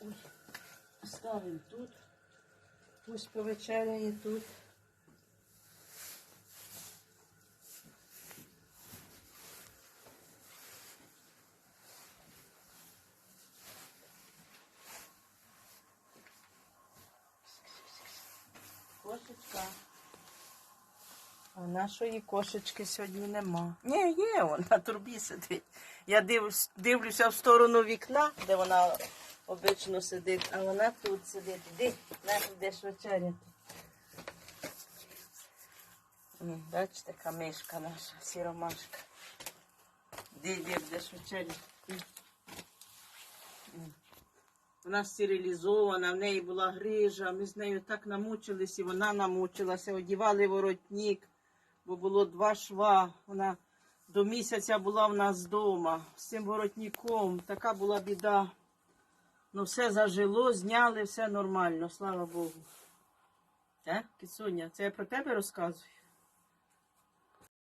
Ой, ставимо тут. Пусть повечеряє тут. Кошечка. А нашої кошечки сьогодні нема. Ні, є, вона на трубі сидить. Я дивлюся в сторону вікна, де вона обично сидить, а вона тут сидить. Іди, на, йдеш вечеряти. Бачите, яка мишка наша, сіромашка. Іди, іди, будеш вечеряти. Вона стерилізована, в неї була грижа, ми з нею так намучились, і вона намучилася, одівали воротник, бо було два шва. Вона до місяця була в нас вдома з цим воротником. Така була біда. Ну, все зажило, зняли, все нормально, слава Богу. Так, Кисуня, це я про тебе розказую?